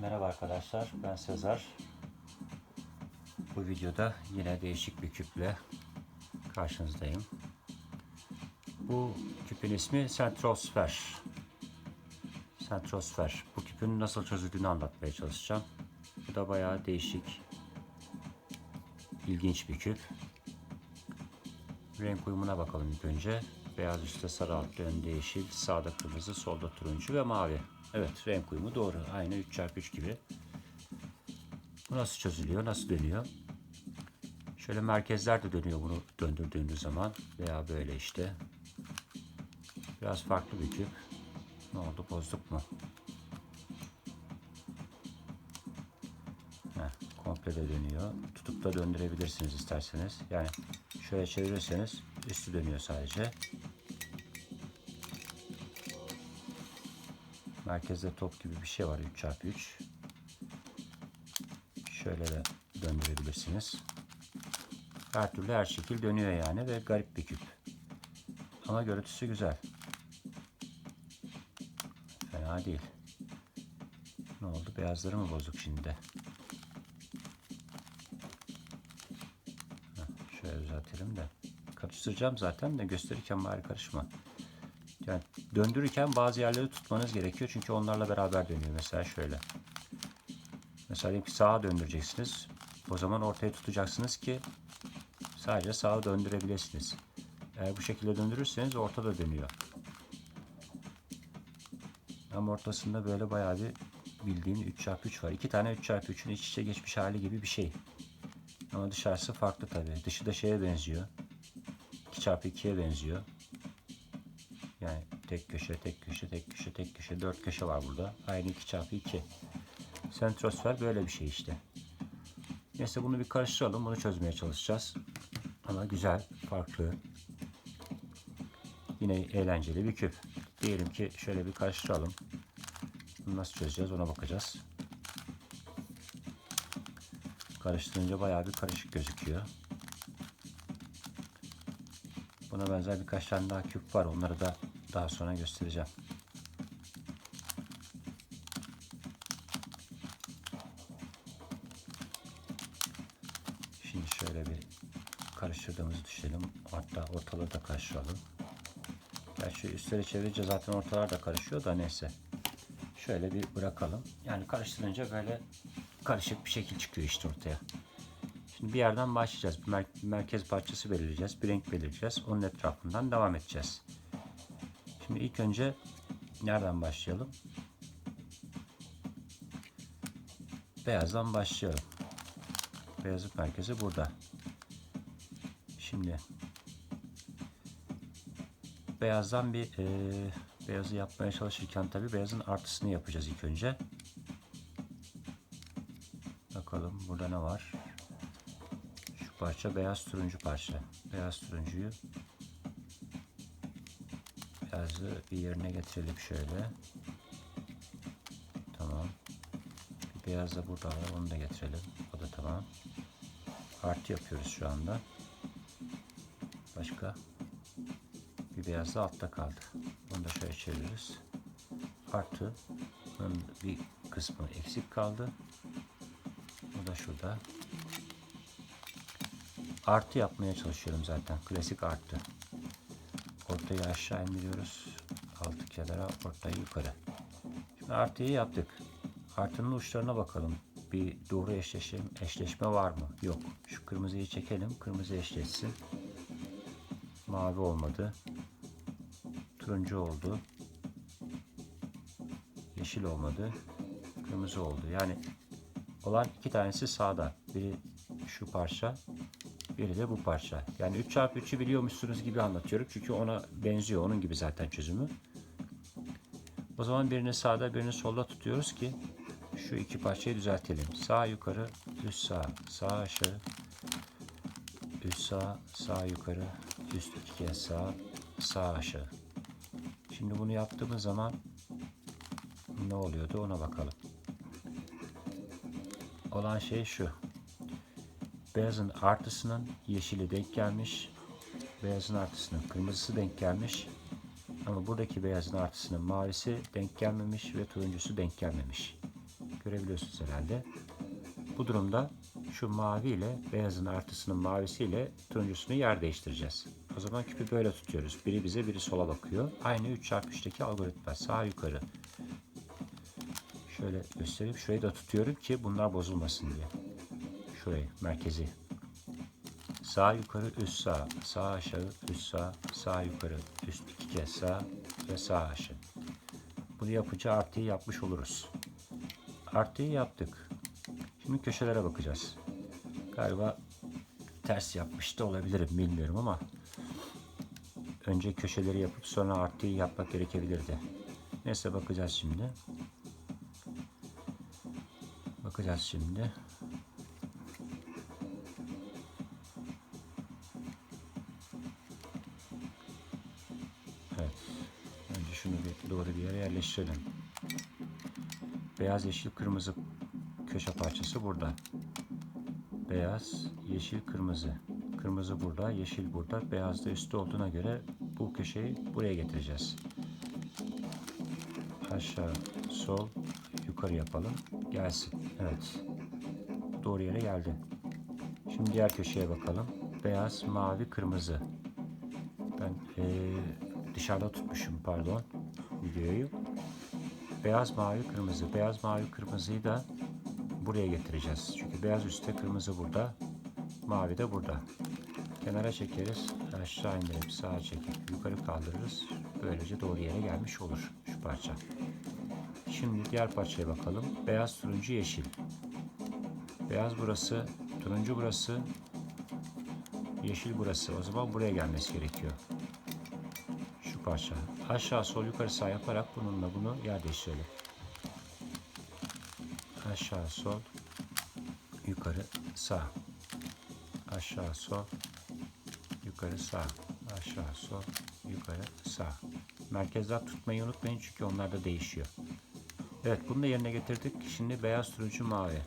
Merhaba arkadaşlar, ben Sezer. Bu videoda yine değişik bir küple karşınızdayım. Bu küpün ismi Sentrosfer. Sentrosfer. Bu küpün nasıl çözüldüğünü anlatmaya çalışacağım. Bu da bayağı değişik, ilginç bir küp. Renk uyumuna bakalım ilk önce. Beyaz üstte sarı altta önde yeşil, sağda kırmızı, solda turuncu ve mavi. Evet renk uyumu doğru. Aynı 3x3 gibi. Bu nasıl çözülüyor, nasıl dönüyor? Şöyle merkezler de dönüyor bunu döndürdüğünüz zaman. Veya böyle işte. Biraz farklı bir küp. Ne oldu bozduk mu? Komple de dönüyor. Tutup da döndürebilirsiniz isterseniz. Yani şöyle çevirirseniz üstü dönüyor sadece. Merkezde top gibi bir şey var 3x3. Şöyle de döndürebilirsiniz. Her türlü her şekil dönüyor yani ve garip bir küp. Ama görüntüsü güzel. Fena değil. Ne oldu? Beyazları mı bozduk şimdi de? Şöyle düzeltelim de. Karıştıracağım zaten de gösterirken bari karışma. Yani döndürürken bazı yerleri tutmanız gerekiyor çünkü onlarla beraber dönüyor. Mesela şöyle. Mesela diyelim ki sağa döndüreceksiniz. O zaman ortaya tutacaksınız ki sadece sağa döndürebilirsiniz. Eğer bu şekilde döndürürseniz ortada dönüyor. Ama ortasında böyle bayağı bir bildiğin 3x3 var. İki tane 3x3'ün iç içe geçmiş hali gibi bir şey. Ama dışarısı farklı tabii. Dışı da şeye benziyor. 2x2'ye benziyor. Yani tek köşe, tek köşe, tek köşe, tek köşe, dört köşe var burada. Aynı 2 çarpı 2. Sentrosfer böyle bir şey işte. Neyse bunu bir karıştıralım. Bunu çözmeye çalışacağız. Ama güzel, farklı. Yine eğlenceli bir küp. Diyelim ki şöyle bir karıştıralım. Bunu nasıl çözeceğiz ona bakacağız. Karıştırınca bayağı bir karışık gözüküyor. Buna benzer birkaç tane daha küp var. Onları da daha sonra göstereceğim. Şimdi şöyle bir karıştırdığımızı düşünelim. Hatta ortalığı da karıştıralım. Gerçi üstleri çevirince zaten ortalar da karışıyor da neyse. Şöyle bir bırakalım. Yani karıştırınca böyle karışık bir şekil çıkıyor işte ortaya. Şimdi bir yerden başlayacağız. Bir mer- merkez parçası belirleyeceğiz. Bir renk belirleyeceğiz. Onun etrafından devam edeceğiz. Şimdi ilk önce nereden başlayalım? Beyazdan başlayalım. Beyazın merkezi burada. Şimdi beyazdan bir e, beyazı yapmaya çalışırken tabi beyazın artısını yapacağız ilk önce. Bakalım burada ne var? Parça beyaz turuncu parça. Beyaz turuncuyu beyazı bir yerine getirelim şöyle. Tamam. Bir beyaz da burada var. Onu da getirelim. O da tamam. Artı yapıyoruz şu anda. Başka? Bir beyaz da altta kaldı. Onu da şöyle çeviririz. Artı. Bunun bir kısmı eksik kaldı. O da şurada. Artı yapmaya çalışıyorum zaten. Klasik artı. Ortayı aşağı indiriyoruz. Altı kenara, ortayı yukarı. Şimdi artıyı yaptık. Artının uçlarına bakalım. Bir doğru eşleşme, eşleşme var mı? Yok. Şu kırmızıyı çekelim. Kırmızı eşleşsin. Mavi olmadı. Turuncu oldu. Yeşil olmadı. Kırmızı oldu. Yani olan iki tanesi sağda. Biri şu parça, biri de bu parça. Yani 3 çarpı 3'ü biliyormuşsunuz gibi anlatıyorum. Çünkü ona benziyor. Onun gibi zaten çözümü. O zaman birini sağda birini solda tutuyoruz ki şu iki parçayı düzeltelim. Sağ yukarı, üst sağ, sağ aşağı, üst sağ, sağ yukarı, üst iki kez sağ, sağ aşağı. Şimdi bunu yaptığımız zaman ne oluyordu ona bakalım. Olan şey şu. Beyazın artısının yeşili denk gelmiş. Beyazın artısının kırmızısı denk gelmiş. Ama buradaki beyazın artısının mavisi denk gelmemiş ve turuncusu denk gelmemiş. Görebiliyorsunuz herhalde. Bu durumda şu mavi ile beyazın artısının mavisiyle turuncusunu yer değiştireceğiz. O zaman küpü böyle tutuyoruz. Biri bize biri sola bakıyor. Aynı 3x3'teki algoritma. Sağ yukarı. Şöyle göstereyim. Şurayı da tutuyorum ki bunlar bozulmasın diye. Şurayı, merkezi. Sağ yukarı, üst sağ. Sağ aşağı, üst sağ. Sağ yukarı, üst iki kez sağ ve sağ aşağı. Bunu yapınca artıyı yapmış oluruz. Artıyı yaptık. Şimdi köşelere bakacağız. Galiba ters yapmış da olabilirim bilmiyorum ama önce köşeleri yapıp sonra artıyı yapmak gerekebilirdi. Neyse bakacağız şimdi. Bakacağız şimdi. Yerleştirelim. Beyaz, yeşil, kırmızı köşe parçası burada. Beyaz, yeşil, kırmızı. Kırmızı burada, yeşil burada. Beyaz da üstte olduğuna göre bu köşeyi buraya getireceğiz. Aşağı, sol, yukarı yapalım. Gelsin. Evet. Doğru yere geldi. Şimdi diğer köşeye bakalım. Beyaz, mavi, kırmızı. Ben eee, dışarıda tutmuşum pardon videoyu. Beyaz, mavi, kırmızı. Beyaz, mavi, kırmızıyı da buraya getireceğiz. Çünkü beyaz üstte, kırmızı burada. Mavi de burada. Kenara çekeriz. Aşağı indirip sağa çekip yukarı kaldırırız. Böylece doğru yere gelmiş olur şu parça. Şimdi diğer parçaya bakalım. Beyaz, turuncu, yeşil. Beyaz burası, turuncu burası, yeşil burası. O zaman buraya gelmesi gerekiyor. Şu parça. Aşağı, sol, yukarı, sağ yaparak bununla bunu yer değiştirelim. Aşağı, sol, yukarı, sağ. Aşağı, sol, yukarı, sağ. Aşağı, sol, yukarı, sağ. Merkezler tutmayı unutmayın çünkü onlar da değişiyor. Evet bunu da yerine getirdik. Şimdi beyaz, turuncu, mavi.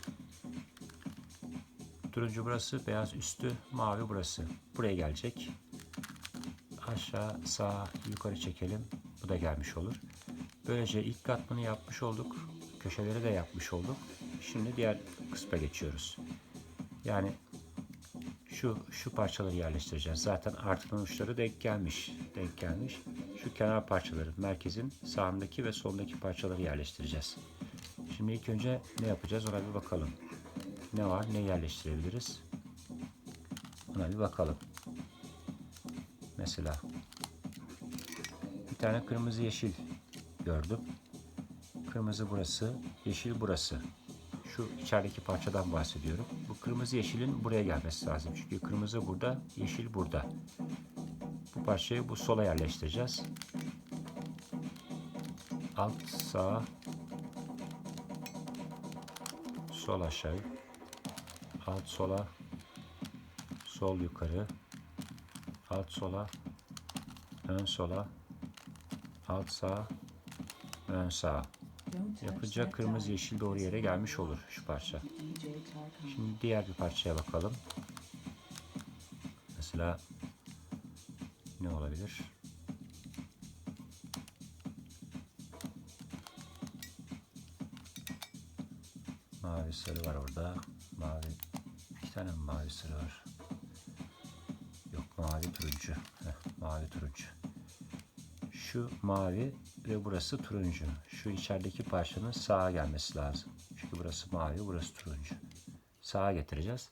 Turuncu burası, beyaz üstü, mavi burası. Buraya gelecek. Aşağı, sağ, yukarı çekelim. Bu da gelmiş olur. Böylece ilk katmanı yapmış olduk. Köşeleri de yapmış olduk. Şimdi diğer kısma geçiyoruz. Yani şu şu parçaları yerleştireceğiz. Zaten artıkların uçları denk gelmiş. Denk gelmiş. Şu kenar parçaları, merkezin sağındaki ve solundaki parçaları yerleştireceğiz. Şimdi ilk önce ne yapacağız ona bir bakalım. Ne var, ne yerleştirebiliriz? Ona bir bakalım. Mesela bir tane kırmızı yeşil gördüm. Kırmızı burası, yeşil burası. Şu içerideki parçadan bahsediyorum. Bu kırmızı yeşilin buraya gelmesi lazım. Çünkü kırmızı burada, yeşil burada. Bu parçayı bu sola yerleştireceğiz. Alt sağ sol aşağı alt sola sol yukarı alt sola ön sola alt sağ ön sağ yapınca kırmızı yeşil doğru yere gelmiş olur şu parça. Şimdi diğer bir parçaya bakalım. Mesela ne olabilir? Mavi sarı var orada. Mavi iki tane mavi sarı var? Mavi turuncu. Heh, mavi turuncu. Şu mavi ve burası turuncu. Şu içerideki parçanın sağa gelmesi lazım. Çünkü burası mavi, burası turuncu. Sağa getireceğiz.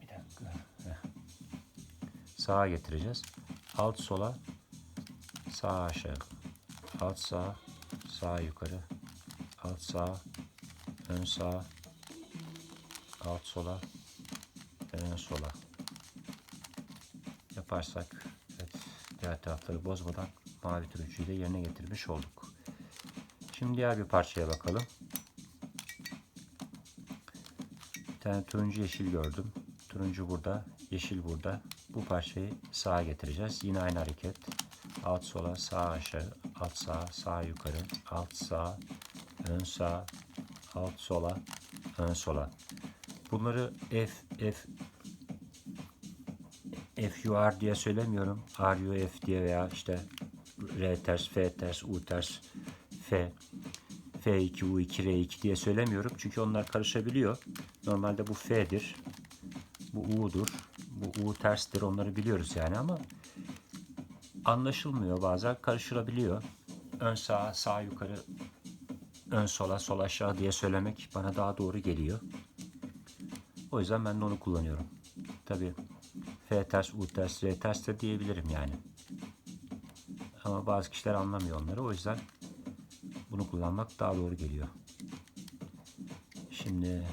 Bir dakika. Heh. Sağa getireceğiz. Alt sola, sağ aşağı. Alt sağ, sağ yukarı. Alt sağ, ön sağ. Alt sola, ön sola. Yaparsak evet, diğer tarafları bozmadan mavi turuncuyu da yerine getirmiş olduk. Şimdi diğer bir parçaya bakalım. Bir tane turuncu yeşil gördüm. Turuncu burada, yeşil burada. Bu parçayı sağa getireceğiz. Yine aynı hareket. Alt sola, sağ aşağı, alt sağ, sağ yukarı, alt sağ, ön sağ, alt sola, ön sola. Bunları F, F, FUR diye söylemiyorum. RUF diye veya işte R ters, F ters, U ters, F, F2, U2, R2 diye söylemiyorum. Çünkü onlar karışabiliyor. Normalde bu F'dir. Bu U'dur. Bu U terstir. Onları biliyoruz yani ama anlaşılmıyor bazen. Karışılabiliyor. Ön sağa, sağ yukarı, ön sola, sol aşağı diye söylemek bana daha doğru geliyor. O yüzden ben de onu kullanıyorum. Tabii F ters, U ters, R ters de diyebilirim yani. Ama bazı kişiler anlamıyor onları. O yüzden bunu kullanmak daha doğru geliyor. Şimdi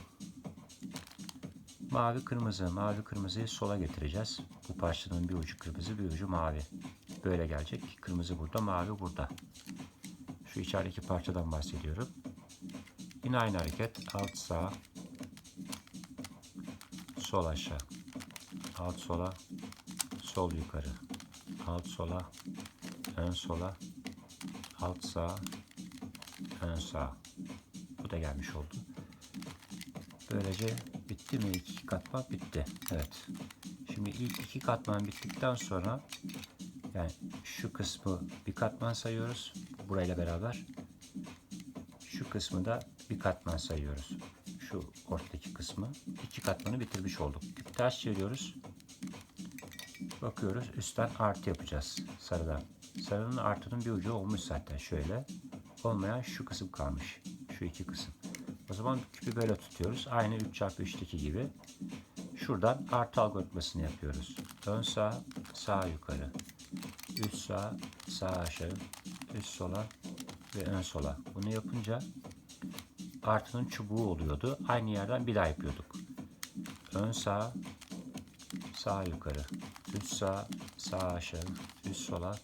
mavi kırmızı, mavi kırmızıyı sola getireceğiz. Bu parçanın bir ucu kırmızı, bir ucu mavi. Böyle gelecek. Kırmızı burada, mavi burada. Şu içerideki parçadan bahsediyorum. Yine aynı hareket. Alt sağ, sol aşağı. Alt sola, sol yukarı. Alt sola, ön sola, alt sağ, ön sağ. Bu da gelmiş oldu. Böylece bitti mi? İki katman bitti. Evet. Şimdi ilk iki katman bittikten sonra yani şu kısmı bir katman sayıyoruz. Burayla beraber. Şu kısmı da bir katman sayıyoruz. Şu ortadaki kısmı. iki katmanı bitirmiş olduk. Ters çeviriyoruz. Bakıyoruz üstten artı yapacağız sarıdan. Sarının artının bir ucu olmuş zaten şöyle. Olmayan şu kısım kalmış. Şu iki kısım. O zaman küpü böyle tutuyoruz. Aynı 3x3'teki gibi. Şuradan artı algoritmasını yapıyoruz. Ön sağ, sağ yukarı. Üst sağ, sağ aşağı. Üst sola ve ön sola. Bunu yapınca artının çubuğu oluyordu. Aynı yerden bir daha yapıyorduk. Ön sağ, sağ yukarı. Üst sağ, sağ aşağı. Üst sola,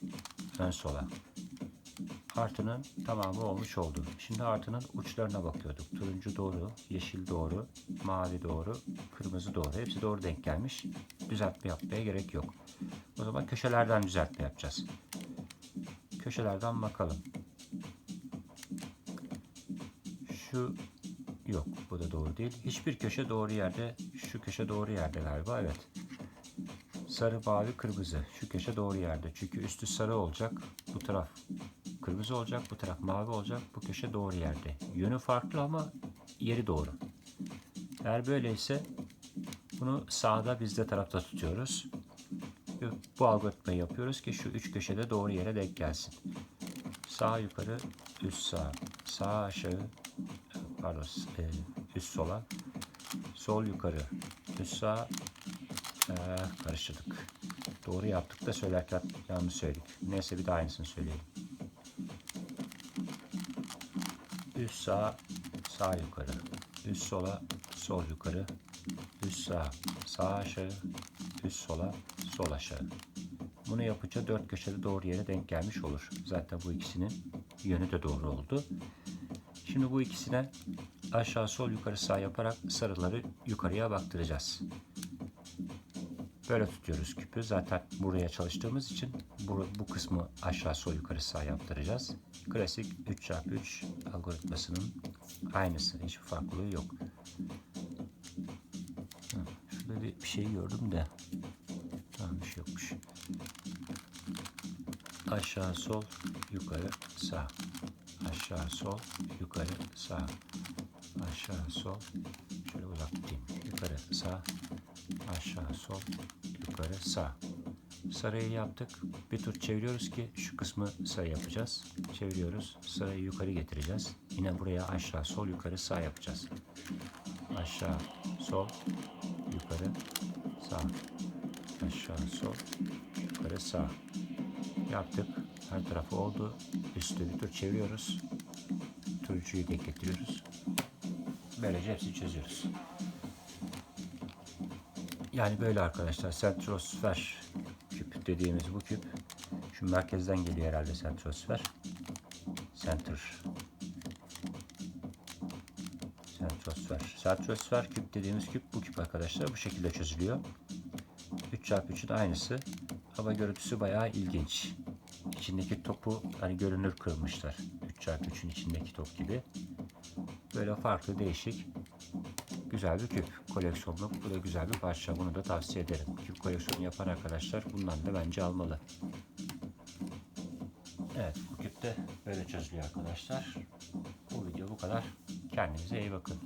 ön sola. Artının tamamı olmuş oldu. Şimdi artının uçlarına bakıyorduk. Turuncu doğru, yeşil doğru, mavi doğru, kırmızı doğru. Hepsi doğru denk gelmiş. Düzeltme yapmaya gerek yok. O zaman köşelerden düzeltme yapacağız. Köşelerden bakalım. Şu yok. Bu da doğru değil. Hiçbir köşe doğru yerde. Şu köşe doğru yerde galiba. Evet. Sarı, mavi, kırmızı. Şu köşe doğru yerde. Çünkü üstü sarı olacak. Bu taraf kırmızı olacak. Bu taraf mavi olacak. Bu köşe doğru yerde. Yönü farklı ama yeri doğru. Eğer böyleyse bunu sağda bizde tarafta tutuyoruz. Ve Bu algoritmayı yapıyoruz ki şu üç köşede doğru yere denk gelsin. Sağ yukarı, üst sağ, sağ aşağı, pardon, e, üst sola, sol yukarı, üst sağ, ee, karıştırdık. Doğru yaptık da söylerken yanlış söyledik. Neyse bir daha aynısını söyleyelim. Üst sağ, sağ yukarı. Üst sola, sol yukarı. Üst sağ, sağ aşağı. Üst sola, sol aşağı. Bunu yapınca dört köşede doğru yere denk gelmiş olur. Zaten bu ikisinin yönü de doğru oldu. Şimdi bu ikisine aşağı sol yukarı sağ yaparak sarıları yukarıya baktıracağız. Böyle tutuyoruz küpü. Zaten buraya çalıştığımız için bu, bu kısmı aşağı sol yukarı sağ yaptıracağız. Klasik 3x3 algoritmasının aynısı. Hiçbir farklılığı yok. Şurada bir şey gördüm de. Tamam bir şey yokmuş. Aşağı sol yukarı sağ. Aşağı sol yukarı sağ. Aşağı sol. Şöyle uzak. Yukarı sağ. Aşağı sol yukarı sağ. Sarıyı yaptık. Bir tur çeviriyoruz ki şu kısmı sarı yapacağız. Çeviriyoruz. Sarıyı yukarı getireceğiz. Yine buraya aşağı sol yukarı sağ yapacağız. Aşağı sol yukarı sağ. Aşağı sol yukarı sağ. Yaptık. Her tarafı oldu. Üstü bir tur çeviriyoruz. Turuncuyu denk getiriyoruz. Böylece hepsini çözüyoruz. Yani böyle arkadaşlar sentrosfer küp dediğimiz bu küp şu merkezden geliyor herhalde sentrosfer. Center. Sentrosfer. Sentrosfer küp dediğimiz küp bu küp arkadaşlar bu şekilde çözülüyor. 3x3'ün aynısı ama görüntüsü bayağı ilginç. İçindeki topu hani görünür kırmışlar. 3x3'ün içindeki top gibi. Böyle farklı değişik güzel bir küp koleksiyonluk. Bu da güzel bir parça. Bunu da tavsiye ederim. Küp koleksiyonu yapan arkadaşlar bundan da bence almalı. Evet bu küp de böyle çözülüyor arkadaşlar. Bu video bu kadar. Kendinize iyi bakın.